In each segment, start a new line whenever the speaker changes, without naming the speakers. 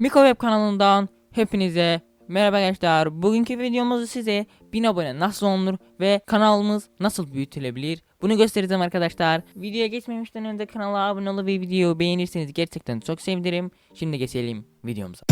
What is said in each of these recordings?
MikoWeb kanalından hepinize merhaba gençler. Bugünkü videomuzda size 1000 abone nasıl olunur ve kanalımız nasıl büyütülebilir bunu göstereceğim arkadaşlar. Videoya geçmemişten önce kanala abone olup ve videoyu beğenirseniz gerçekten çok sevinirim. Şimdi geçelim videomuza.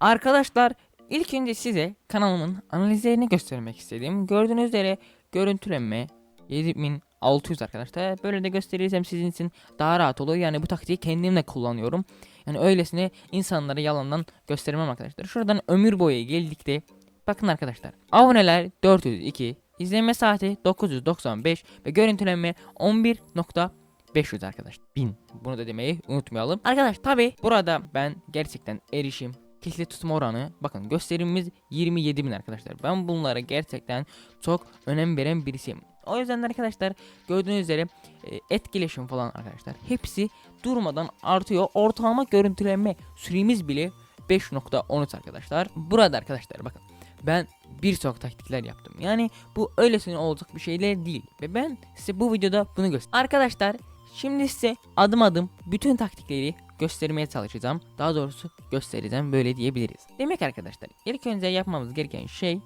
Arkadaşlar ilk önce size kanalımın analizlerini göstermek istedim. Gördüğünüz üzere görüntüleme 7000 600 arkadaşlar. Böyle de gösterirsem sizin için daha rahat olur. Yani bu taktiği kendimle kullanıyorum. Yani öylesine insanlara yalandan göstermem arkadaşlar. Şuradan ömür boyu geldik de bakın arkadaşlar. Aboneler 402, izleme saati 995 ve görüntülenme 11.500 arkadaşlar. 1000. Bunu da demeyi unutmayalım. Arkadaş tabi burada ben gerçekten erişim kitle tutma oranı bakın gösterimimiz 27.000 arkadaşlar. Ben bunlara gerçekten çok önem veren birisiyim. O yüzden de arkadaşlar gördüğünüz üzere e, etkileşim falan arkadaşlar hepsi durmadan artıyor. Ortalama görüntülenme süremiz bile 5.13 arkadaşlar. Burada arkadaşlar bakın ben birçok taktikler yaptım. Yani bu öylesine olacak bir şeyler değil. Ve ben size bu videoda bunu göstereyim. Arkadaşlar şimdi size adım adım bütün taktikleri göstermeye çalışacağım. Daha doğrusu göstereceğim böyle diyebiliriz. Demek arkadaşlar ilk önce yapmamız gereken şey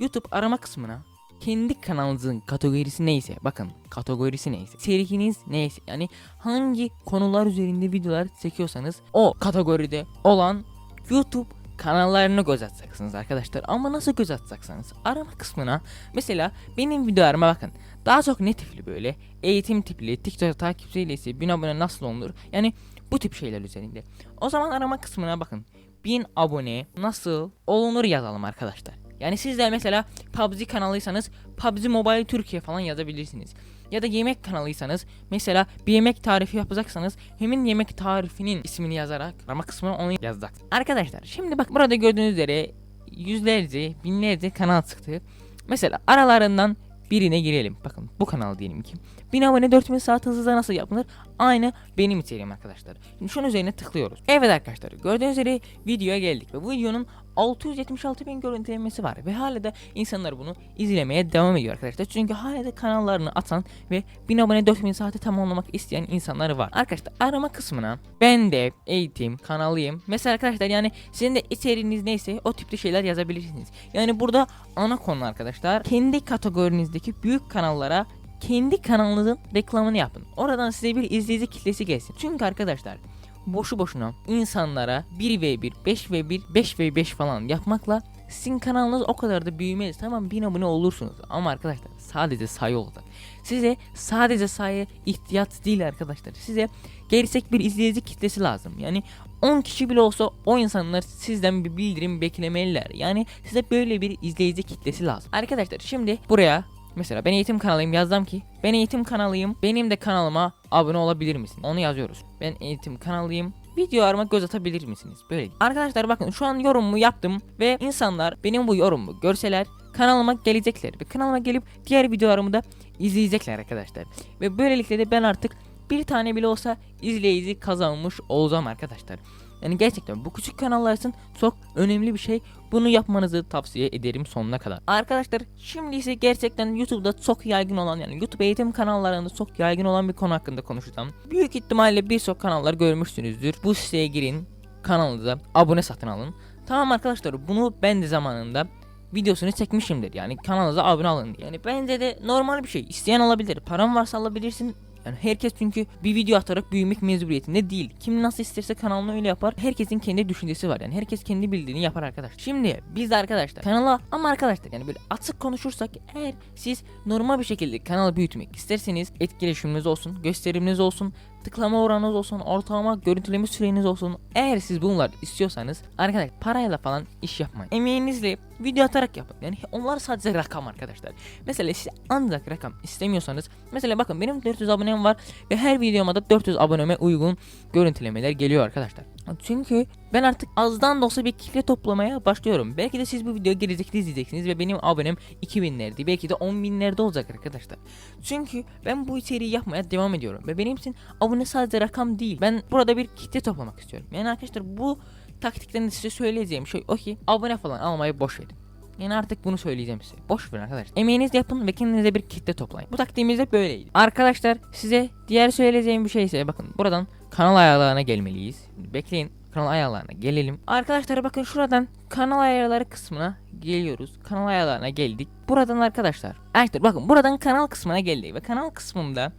YouTube arama kısmına kendi kanalınızın kategorisi neyse bakın kategorisi neyse seriniz neyse yani hangi konular üzerinde videolar çekiyorsanız o kategoride olan YouTube kanallarına göz atacaksınız arkadaşlar. Ama nasıl göz atacaksanız arama kısmına mesela benim videolarıma bakın. Daha çok ne tipli böyle? Eğitim tipli TikTok takipçilisi 1000 abone nasıl olunur? Yani bu tip şeyler üzerinde. O zaman arama kısmına bakın. 1000 abone nasıl olunur yazalım arkadaşlar yani siz de mesela PUBG kanalıysanız PUBG Mobile Türkiye falan yazabilirsiniz. Ya da yemek kanalıysanız mesela bir yemek tarifi yapacaksanız hemen yemek tarifinin ismini yazarak arama kısmına onu yazacaksınız. Arkadaşlar şimdi bak burada gördüğünüz üzere yüzlerce binlerce kanal çıktı. Mesela aralarından birine girelim. Bakın bu kanal diyelim ki. 1000 abone 4000 saat hızlı nasıl yapılır? Aynı benim içeriğim arkadaşlar. Şimdi şunun üzerine tıklıyoruz. Evet arkadaşlar gördüğünüz üzere videoya geldik ve bu videonun 676 bin görüntülenmesi var ve hala da insanlar bunu izlemeye devam ediyor arkadaşlar. Çünkü hala da kanallarını atan ve 1000 abone 4000 saati tamamlamak isteyen insanlar var. Arkadaşlar arama kısmına ben de eğitim kanalıyım. Mesela arkadaşlar yani sizin de içeriğiniz neyse o tipte şeyler yazabilirsiniz. Yani burada ana konu arkadaşlar kendi kategorinizdeki büyük kanallara kendi kanalınızın reklamını yapın. Oradan size bir izleyici kitlesi gelsin. Çünkü arkadaşlar boşu boşuna insanlara 1v1, 5v1, 5v5 falan yapmakla sizin kanalınız o kadar da büyümez. Tamam 1000 abone olursunuz ama arkadaşlar sadece sayı olacak. Size sadece sayı ihtiyaç değil arkadaşlar. Size gerçek bir izleyici kitlesi lazım. Yani 10 kişi bile olsa o insanlar sizden bir bildirim beklemeliler. Yani size böyle bir izleyici kitlesi lazım. Arkadaşlar şimdi buraya Mesela ben eğitim kanalıyım yazdım ki ben eğitim kanalıyım benim de kanalıma abone olabilir misin? Onu yazıyoruz. Ben eğitim kanalıyım videolarıma göz atabilir misiniz? Böyle. Arkadaşlar bakın şu an yorumumu yaptım ve insanlar benim bu yorumumu görseler kanalıma gelecekler ve kanalıma gelip diğer videolarımı da izleyecekler arkadaşlar. Ve böylelikle de ben artık bir tane bile olsa izleyici kazanmış olacağım arkadaşlar. Yani gerçekten bu küçük kanallar için çok önemli bir şey. Bunu yapmanızı tavsiye ederim sonuna kadar. Arkadaşlar şimdi ise gerçekten YouTube'da çok yaygın olan yani YouTube eğitim kanallarında çok yaygın olan bir konu hakkında konuşacağım. Büyük ihtimalle birçok kanallar görmüşsünüzdür. Bu siteye girin kanalınıza abone satın alın. Tamam arkadaşlar bunu ben de zamanında videosunu çekmişimdir. Yani kanalınıza abone alın diye. Yani bence de normal bir şey. İsteyen alabilir. Param varsa alabilirsin. Yani herkes çünkü bir video atarak büyümek mecburiyetinde değil. Kim nasıl isterse kanalını öyle yapar. Herkesin kendi düşüncesi var. Yani herkes kendi bildiğini yapar arkadaş. Şimdi biz arkadaşlar kanala ama arkadaşlar yani böyle açık konuşursak eğer siz normal bir şekilde kanalı büyütmek isterseniz etkileşiminiz olsun, gösteriminiz olsun, tıklama oranınız olsun, ortalama görüntüleme süreniz olsun. Eğer siz bunlar istiyorsanız arkadaşlar parayla falan iş yapmayın. Emeğinizle video atarak yapın. Yani onlar sadece rakam arkadaşlar. Mesela siz ancak rakam istemiyorsanız mesela bakın benim 400 abonem var ve her videoma da 400 aboneme uygun görüntülemeler geliyor arkadaşlar. Çünkü ben artık azdan da olsa bir kitle toplamaya başlıyorum. Belki de siz bu videoyu gelecekte izleyeceksiniz ve benim abonem 2000'lerdi. Belki de 10.000'lerde olacak arkadaşlar. Çünkü ben bu içeriği yapmaya devam ediyorum. Ve benim için abone sadece rakam değil. Ben burada bir kitle toplamak istiyorum. Yani arkadaşlar bu taktiklerini size söyleyeceğim şey o ki abone falan almayı boş verin. Yani artık bunu söyleyeceğim size. Boş verin arkadaşlar. Emeğinizi yapın ve kendinize bir kitle toplayın. Bu taktiğimiz de böyleydi. Arkadaşlar size diğer söyleyeceğim bir şey ise bakın buradan kanal ayarlarına gelmeliyiz. Bekleyin kanal ayarlarına gelelim. Arkadaşlar bakın şuradan kanal ayarları kısmına geliyoruz. Kanal ayarlarına geldik. Buradan arkadaşlar. Arkadaşlar bakın buradan kanal kısmına geldik ve kanal kısmında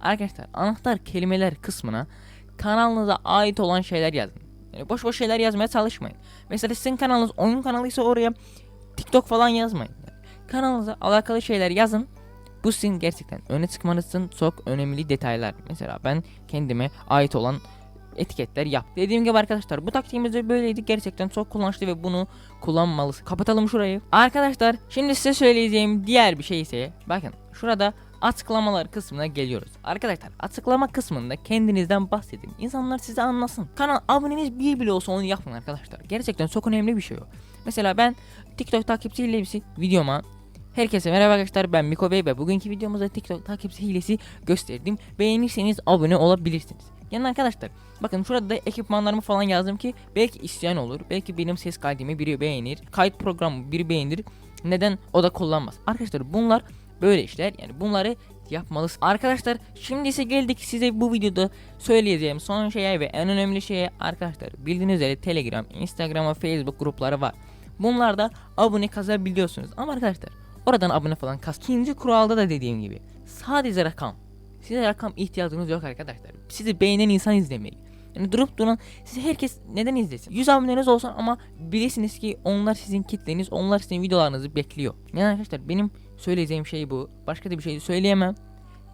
arkadaşlar anahtar kelimeler kısmına kanalınıza ait olan şeyler yazın. Yani boş boş şeyler yazmaya çalışmayın. Mesela sizin kanalınız oyun kanalıysa oraya TikTok falan yazmayın. Kanalınıza alakalı şeyler yazın. Bu sizin gerçekten öne çıkmanız için çok önemli detaylar. Mesela ben kendime ait olan etiketler yap. Dediğim gibi arkadaşlar bu taktiğimiz de böyleydi. Gerçekten çok kullanışlı ve bunu kullanmalısın. Kapatalım şurayı. Arkadaşlar şimdi size söyleyeceğim diğer bir şey ise bakın şurada açıklamalar kısmına geliyoruz. Arkadaşlar açıklama kısmında kendinizden bahsedin. İnsanlar sizi anlasın. Kanal aboneniz bir bile olsa onu yapın arkadaşlar. Gerçekten çok önemli bir şey o. Mesela ben TikTok takipçi hilesi videoma Herkese merhaba arkadaşlar ben Miko Bey ve bugünkü videomuzda TikTok takipçi hilesi gösterdim. Beğenirseniz abone olabilirsiniz. Yani arkadaşlar bakın şurada da ekipmanlarımı falan yazdım ki belki isteyen olur. Belki benim ses kaydımı biri beğenir. Kayıt programı biri beğenir. Neden o da kullanmaz. Arkadaşlar bunlar böyle işler. Yani bunları yapmalısın. Arkadaşlar şimdi ise geldik size bu videoda söyleyeceğim son şeye ve en önemli şeye arkadaşlar bildiğiniz üzere Telegram, Instagram ve Facebook grupları var. Bunlarda abone kazabiliyorsunuz. Ama arkadaşlar oradan abone falan kas. İkinci kuralda da dediğim gibi sadece rakam. Size rakam ihtiyacınız yok arkadaşlar. Sizi beğenen insan izlemeli. Yani durup duran sizi herkes neden izlesin? 100 aboneniz olsun ama bilirsiniz ki onlar sizin kitleniz, onlar sizin videolarınızı bekliyor. Yani arkadaşlar benim söyleyeceğim şey bu. Başka da bir şey söyleyemem.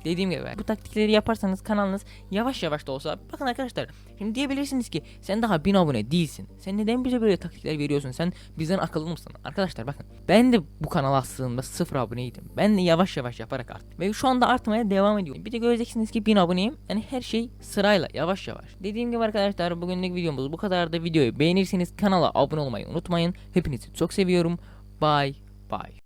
Dediğim gibi bu taktikleri yaparsanız kanalınız yavaş yavaş da olsa bakın arkadaşlar şimdi diyebilirsiniz ki sen daha 1000 abone değilsin. Sen neden bize böyle taktikler veriyorsun? Sen bizden akıllı mısın? Arkadaşlar bakın ben de bu kanala aslında 0 aboneydim. Ben de yavaş yavaş yaparak arttım. Ve şu anda artmaya devam ediyorum. Bir de göreceksiniz ki 1000 aboneyim. Yani her şey sırayla yavaş yavaş. Dediğim gibi arkadaşlar bugünlük videomuz bu kadar da videoyu beğenirseniz kanala abone olmayı unutmayın. Hepinizi çok seviyorum. Bye bye.